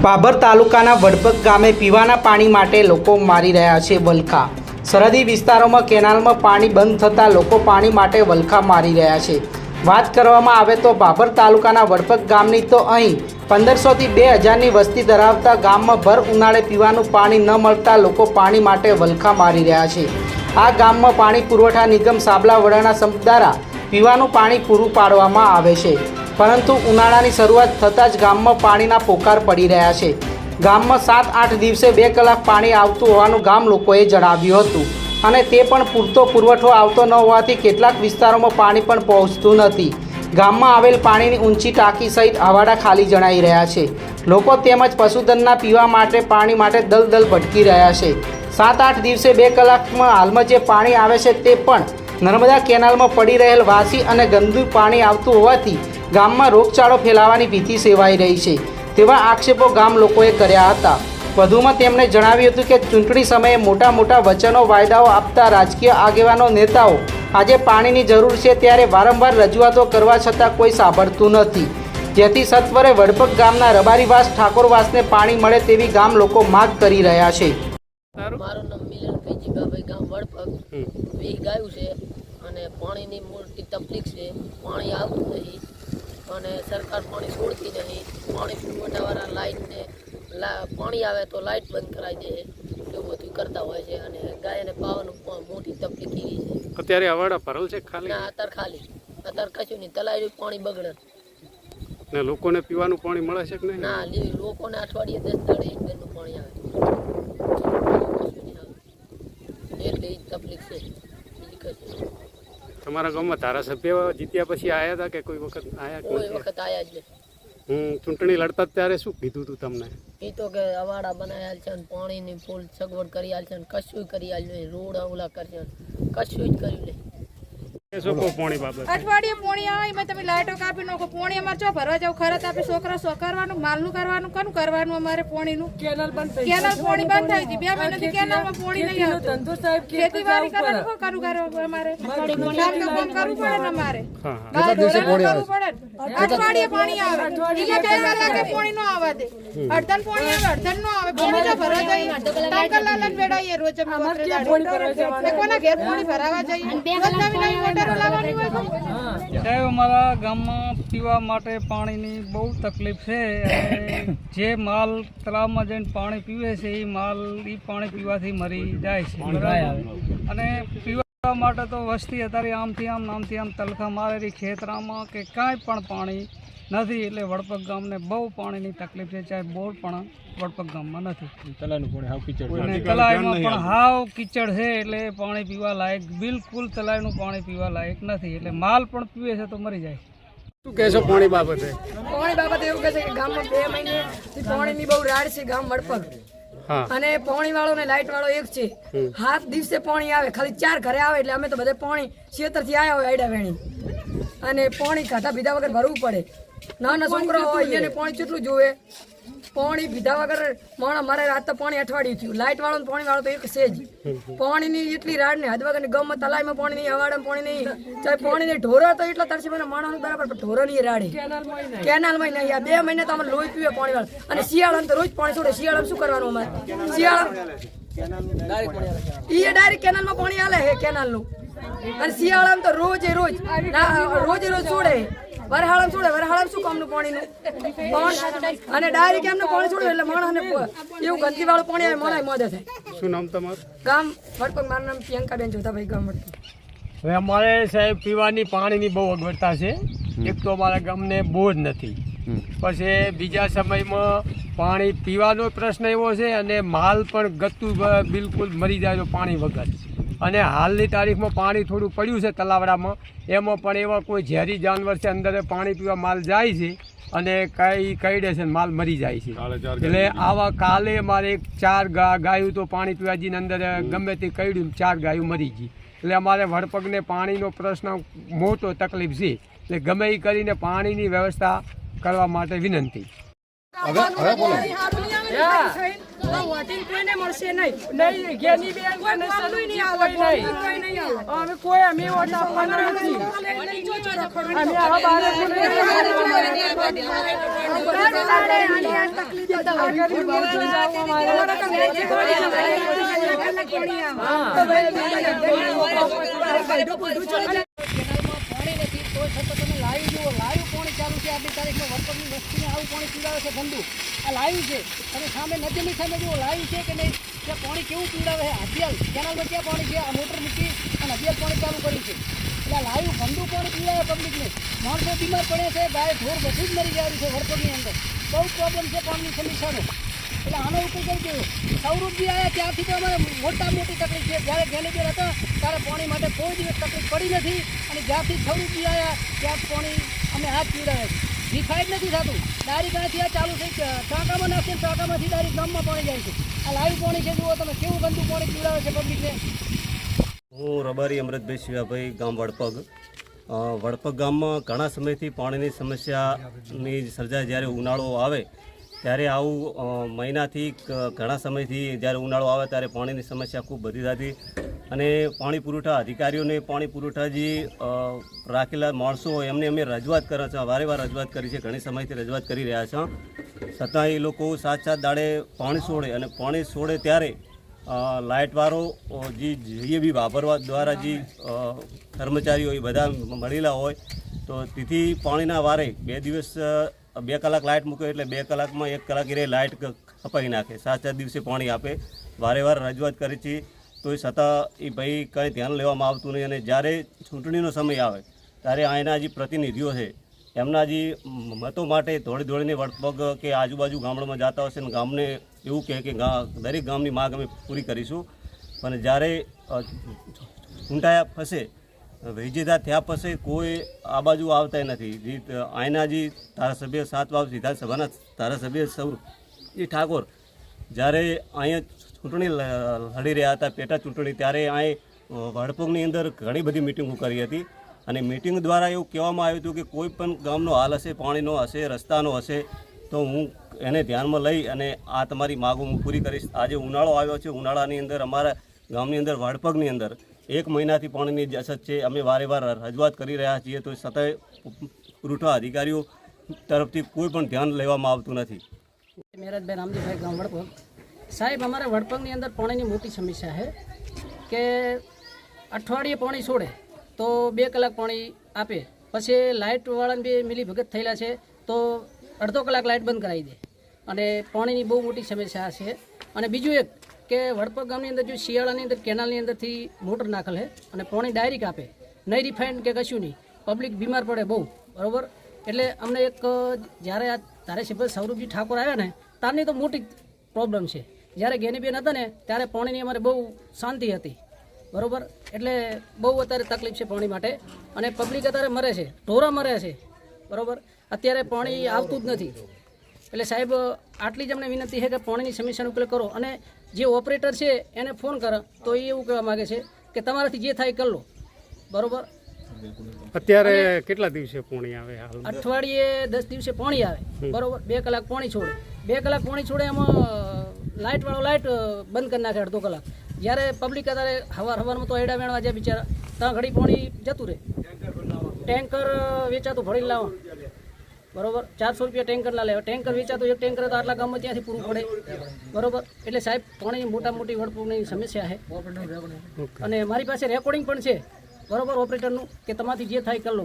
પાભર તાલુકાના વડપક ગામે પીવાના પાણી માટે લોકો મારી રહ્યા છે વલખા. સરહદી વિસ્તારોમાં કેનાલમાં પાણી બંધ થતાં લોકો પાણી માટે વલખા મારી રહ્યા છે. વાત કરવામાં આવે તો બાબર તાલુકાના વડપક ગામની તો અહીં પંદરસોથી બે હજારની વસ્તી ધરાવતા ગામમાં ભર ઉનાળે પીવાનું પાણી ન મળતા લોકો પાણી માટે વલખા મારી રહ્યા છે. આ ગામમાં પાણી પુરવઠા નિગમ સાબલાવડાના સંપ દ્વારા પીવાનું પાણી પૂરું પાડવામાં આવે છે. પરંતુ ઉનાળાની શરૂઆત થતાં જ ગામમાં પાણીના પોકાર પડી રહ્યા છે. ગામમાં સાત આઠ દિવસે બે કલાક પાણી આવતું હોવાનું ગામ લોકોએ જણાવ્યું હતું અને તે પણ પૂરતો પુરવઠો આવતો ન હોવાથી કેટલાક વિસ્તારોમાં પાણી પણ પહોંચતું નથી. ગામમાં આવેલ પાણીની ઊંચી ટાંકી સહિત આવાડા ખાલી જણાઈ રહ્યા છે. લોકો તેમજ પશુધનના પીવા માટે પાણી માટે દલદલ ભટકી રહ્યા છે. સાત આઠ દિવસે બે કલાકમાં હાલમાં જે પાણી આવે છે તે પણ નર્મદા કેનાલમાં પડી રહેલ વાસી અને ગંદુ પાણી આવતું હોવાથી ગામમાં રોગચાળો ફેલાવાની ભીતિ સેવાઈ રહી છે. તેવા આક્ષેપો ગામ લોકોએ કર્યા હતા. વધુમાં તેમણે જણાવ્યું હતું કે ચૂંટણી સમયે મોટા મોટા વચનો, વાયદાઓ આપતા રાજકીય આગેવાનો, નેતાઓ આજે પાણીની જરૂર છે ત્યારે વારંવાર રજૂઆતો કરવા છતાં કોઈ સાંભળતું નથી. જેથી સત્વરે વડપક ગામના રબારીવાસ ઠાકોરવાસને પાણી મળે તેવી ગામ લોકો માગ કરી રહ્યા છે. મારું નામ મિલન કઈજીભાઈ ગામ વડપગ વી ગાયું છે અને પાણીની મોટી તકલીફ છે. પાણી આવતું નહીં અને સરકાર પાણી છોડતી નહીં પાણી પુરવઠાવાળા લાઇટને લા પાણી આવે તો લાઇટ બંધ કરાવી દે. એવું બધું કરતા હોય છે અને ગાયને પાવાનું મોટી તકલીફ એવી છે. અત્યારે અવાડા ભરેલ છે ખાલી? ના અત્યારે ખાલી. અત્યારે કશું નહીં. તલાવી પાણી બગડે. ને લોકોને પીવાનું પાણી મળે છે કે નહીં? ના લોકોને અઠવાડિયે દસ દાડે એક બેનું પાણી આવે. એટલે એ તકલીફ છે. બીજી કશું તમારા ગામમાં ધારાસભ્ય જીત્યા પછી આવ્યા હતા કે કોઈ વખત આવ્યા કોઈ વખત આવ્યા જ નહીં હું ચૂંટણી લડતા ત્યારે શું કીધું હતું તમને? એ તો કે અવાડા બનાવ્યા છે ને પાણીની ફૂલ સગવડ કરી આલ છે ને કશું કરી આલ નહીં, રોડ અવલા કરશે કશું જ કર્યું નહીં. અઠવાડિયે પોણી આવે એમાં તમે લાઈટો કાપી નાખો. પોણી અમારે ચો ભરવા જાવ ખરત આપે છોકરા સો કરવાનું? માલનું કરવાનું કનું કરવાનું અમારે પોણીનું? કેનલ બંધ કેનલ પોણી બંધ થઈ હતી બે મહિનાથી કેનલમાં પોણી નહીં આવતું. ખેતીવાડી કરવાનું શું કરવું કરવું અમારે? કામ કરવું પડે ને અમારે? હા હા. બાર ઢોરાનું કરવું પડે અઠવાડિયે પાણી આવે. કલાકે પોણી નો આવવા દે અડધન પોણી આવે અડધન નો આવે. પોણી તો ભરવા જઈએ. રોજ અમે કોના ઘેર પોણી ભરાવા જઈએ? રોજ નવી નવી સાહેબ અમારા ગામમાં પીવા માટે પાણીની બહુ તકલીફ છે અને જે માલ તળાવમાં જઈને પાણી પીવે છે એ માલ એ પાણી પીવાથી મરી જાય છે. અને પીવા માટે તો વસ્તી અત્યારે આમથી આમ નામથી આમ તલખા મારેલી ખેતરામાં કે કાંઈ પણ પાણી નથી એટલે વડપક ગામને બહુ પાણીની તકલીફ છે ચાહે બોર પણ વડપક ગામમાં નથી. તલાઈમાં પણ હાવ કીચડ છે એટલે પાણી પીવા લાયક બિલકુલ તલાઈનું પાણી પીવા લાયક નથી એટલે માલ પણ પીવે છે તો મરી જાય. શું કહેશો પાણી બાબતે? પાણી બાબતે એવું કહે છે કે ગામમાં બે મહિને પાણીની બહુ રાડ છે ગામ વડપગ હા અને પાણી વાળો ને લાઇટ વાળો એક છે. હાથ દિવસે પાણી આવે. ખાલી ચાર ઘરે આવે એટલે અમે તો બધે પાણી છેતરથી આવ્યા હોય આયડા વેણી. અને પાણી ખાતા પીધા વગર ભરવું પડે. નાના છોકરા હોય એને પાણી કેટલું જોવે. પાણી પીધા વગર પણ મારે રાત તો પાણી અઠવાડિયું થયું. લાઇટ વાળો પાણી વાળો તો એક છે જ. પાણીની એટલી રાડ ને હદ વગર ગમ તલાઈમાં પાણી નહીં હવાડામાં પાણી નહીં ચાહે પાણી નહીં ઢોરો તો એટલા તરસી મને માણસ બરાબર, પણ ઢોરો નહીં રાડે કેનાલમાં નહીં. બે મહિને તો અમે લોહી પીવે પાણી વાળા. અને શિયાળામાં તો રોજ પાણી છોડે. શિયાળામાં શું કરવાનું અમારે? શિયાળા ઈ ડાયરેક્ટ કેનાલમાં પાણી આલે હે કેનાલનું. અને શિયાળામાં તો રોજે રોજ રોજે રોજ છોડે. વરહાળામાં છોડે વરહાળામાં શું કામનું પાણીનું? પણ? અને ડાયરેક્ટ એમને પાણી છોડે એટલે માણસને એવું ગંદકી વાળું પાણી આવે મણાય મોદે થાય. શું નામ તમારું? ગામ વડપગ મારું નામ પ્રિયંકાબેન જોધાભાઈ ગામ વડપગ હવે અમારે સાહેબ પીવાની પાણીની બહુ અગવડતા છે. એક તો અમારા ગામને બોર નથી. પછી બીજા સમયમાં પાણી પીવાનો પ્રશ્ન એવો છે અને માલ પણ ગતું બિલકુલ મરી જાય પાણી વગર અને હાલની તારીખમાં પાણી થોડું પડ્યું છે તલાવડામાં. એમાં પણ એવા કોઈ ઝેરી જાનવર છે અંદર પાણી પીવા માલ જાય છે અને કઈ કઈડે છે માલ મરી જાય છે. એટલે આવા કાલે મારે એક ચાર ગાયું તો પાણી પીવાજીને અંદર ગમે તે કઈડ્યું ચાર ગાયું મરી ગઈ. એટલે અમારે વડપગને પાણીનો પ્રશ્ન મોટો તકલીફ છે. એટલે ગમે એ કરીને પાણીની વ્યવસ્થા કરવા માટે વિનંતી. તો વોટિંગ કોઈને મળશે નહીં. નહીં ઘેરની બેન કોઈ મામલું નહીં આવે કોઈ કોઈ નહીં આવે. અમે કોઈ અમે વોટ આપવાના નથી. અમે આવા બાળકોને આ ગરીબ માણસો જાઓ અમારે. કેનાલમાં પાણી નથી તો છતાં તમે લાઈવ જુઓ ચાલુ છે આજની તારીખમાં વરસાદની વસ્તીને આવું પાણી પીવડાવે છે ગંદુ. આ લાઈવ છે. અને સામે નદીની સામે જુઓ. લાઈવ છે કે નહીં? ત્યાં પાણી કેવું પીવડાવે છે? હથિયાર. કેનાલમાં ક્યાં પાણી છે? આ મોટર મૂકી અને હથિયાર પાણી ચાલુ કર્યું છે. એટલે આ લાઈવ ગંદુ પાણી પીવડાવે પબ્લિકને માણસો બીમાર પડે છે. ગાય ઢોર બધું જ મરી જાય છે વરસાદની અંદર. બહુ પ્રોબ્લેમ છે પાણીની સમસ્યાનો. એટલે આનો ઉકેલ કરી દેવો સૌરભજી આવ્યા ત્યાંથી તો અમારે મોટા મોટી તકલીફ છે. જ્યારે ગેલેબેર હતા, ત્યારે પાણી માટે કોઈ દિવસ તકલીફ પડી નથી. અને જ્યાંથી સૌરભજી આવ્યા ત્યાં પાણી અમે હાથ પીવડાવે છે રિફાઈડ નથી થતું. ડાયરેક્ટ અહીંથી આ ચાલુ થઈ ટાંકામાં નાખીને ટાંકામાંથી ડાયરેક્ટ ગામમાં પાણી જાય છે. આ લાઈવ પાણી છે, જુઓ તમે કેવું ગંદુ પાણી પીવડાવે છે પબ્લિકને હું રબારી અમૃતભાઈ શિવાભાઈ ગામ વડપગ. વડપગ ગામમાં ઘણા સમયથી પાણીની સમસ્યાની સર્જાય જ્યારે ઉનાળો આવે ત્યારે આવું મહિનાથી ઘણા સમયથી જ્યારે ઉનાળો આવે ત્યારે પાણીની સમસ્યા ખૂબ વધી જતી. અને પાણી પુરવઠા અધિકારીઓને પાણી પુરવઠા જે રાખેલા માણસો હોય એમને અમે રજૂઆત કરે છે, વારે વાર રજૂઆત કરી છે, ઘણી સમયથી રજૂઆત કરી રહ્યા છે. છતાં એ લોકો સાત સાત દાડે પાણી છોડે અને પાણી છોડે ત્યારે લાઇટવાળો જે જે બી વાપરવા દ્વારા જે કર્મચારીઓ એ બધા મળેલા હોય, તો તેથી પાણીના વારે બે દિવસ બે કલાક લાઇટ મૂકે એટલે બે કલાકમાં એક કલાક એ લાઇટ કપાઈ નાખે. સાત સાત દિવસે પાણી આપે. વારે વાર રજૂઆત કરી છે. તો એ છતાં એ ભાઈ કંઈ ધ્યાન લેવામાં આવતું નહીં અને જ્યારે ચૂંટણીનો સમય આવે, ત્યારે અહીંના જે પ્રતિનિધિઓ છે, એમના જે મતો માટે દોડી દોડીને વડપગ કે આજુબાજુ ગામડામાં જતા હશે ને ગામને એવું કહે કે દરેક ગામની માગ અમે પૂરી કરીશું. પણ જ્યારે ચૂંટાયા ફસે વિજેતા થયા પછી કોઈ આ બાજુ આવતા નથી. જે અહીંના જે ધારાસભ્ય સાત વાવ વિધાનસભાના ધારાસભ્ય સૌ. એ ઠાકોર, જ્યારે અહીંયા ચૂંટણી લડી રહ્યા હતા, પેટા ચૂંટણી, ત્યારે અહીં વડપગની અંદર ઘણી બધી મિટિંગો કરી હતી. અને મિટિંગ દ્વારા એવું કહેવામાં આવ્યું હતું કે કોઈ પણ ગામનો હાલ હશે, પાણીનો હશે, રસ્તાનો હશે, તો હું એને ધ્યાનમાં લઈ અને આ તમારી માગો હું પૂરી કરીશ. આજે ઉનાળો આવ્યો છે. ઉનાળાની અંદર અમારા ગામની અંદર વડપગની અંદર એક મહિનાથી પાણીની જ અછત છે. અમે વારે વાર રજૂઆત કરી રહ્યા છીએ તો છતાંય પુરવઠા અધિકારીઓ તરફથી કોઈ પણ ધ્યાન લેવામાં આવતું નથી. મેરાજભાઈ રામજીભાઈ ગામ વડપગ સાહેબ, અમારા વડપગની અંદર પાણીની મોટી સમસ્યા છે કે અઠવાડિયે પાણી છોડે તો બે કલાક પાણી આપે. પછી લાઇટવાળાને બી મિલી ભગત થયેલા છે તો અડધો કલાક લાઇટ બંધ કરાવી દે. અને પાણીની બહુ મોટી સમસ્યા છે. અને બીજું એક કે વડપર ગામની અંદર જો શિયાળાની અંદર કેનાલની અંદરથી મોટર નાખેલ છે અને પાણી ડાયરેક્ટ આપે. નહીં રિફાઇન્ડ કે કશું નહીં. પબ્લિક બીમાર પડે બહુ. બરાબર? એટલે અમને એક જ્યારે આ ધારાસભ્ય સૌરભજી ઠાકોર આવ્યા ને, તારની તો મોટી પ્રોબ્લેમ છે. જ્યારે ગેનીબેન હતા ને, ત્યારે પાણીની અમારે બહુ શાંતિ હતી. બરાબર? એટલે બહુ અત્યારે તકલીફ છે પાણી માટે. અને પબ્લિક અત્યારે મરે છે. ઢોરા મરે છે. બરાબર? અત્યારે પાણી આવતું જ નથી. એટલે સાહેબ આટલી જ અમને વિનંતી છે કે પાણીની સમસ્યાનો ઉકેલ કરો. અને જે ઓપરેટર છે એને ફોન કરે. તો એ એવું કહેવા માગે છે કે તમારાથી જે થાય કરી લો. બરોબર? અત્યારે કેટલા દિવસે પાણી આવે હાલ અઠવાડિયે દસ દિવસે પાણી આવે. બરોબર? બે કલાક પાણી છોડે. બે કલાક પાણી છોડે એમાં લાઇટ વાળો લાઇટ બંધ કરી નાખે અડધો કલાક. જ્યારે પબ્લિક અત્યારે હવાર હવારમાં તો એડા વેણવા જાય બિચારા. ત્યાં ઘડી પાણી જતું રહે. ટેન્કર વેચાતું ભરી લાવો બરોબર? ચારસો રૂપિયા ટેન્કર લાવે ટેન્કર તો એક ટેન્કર તો આટલા ગામમાં ત્યાંથી પૂરું પડે. બરોબર? એટલે સાહેબ પાણી મોટા મોટી વડપૂરની સમસ્યા છે. અને મારી પાસે રેકોર્ડિંગ પણ છે. બરોબર ઓપરેટરનું કે તમારાથી જે થાય કરી લો.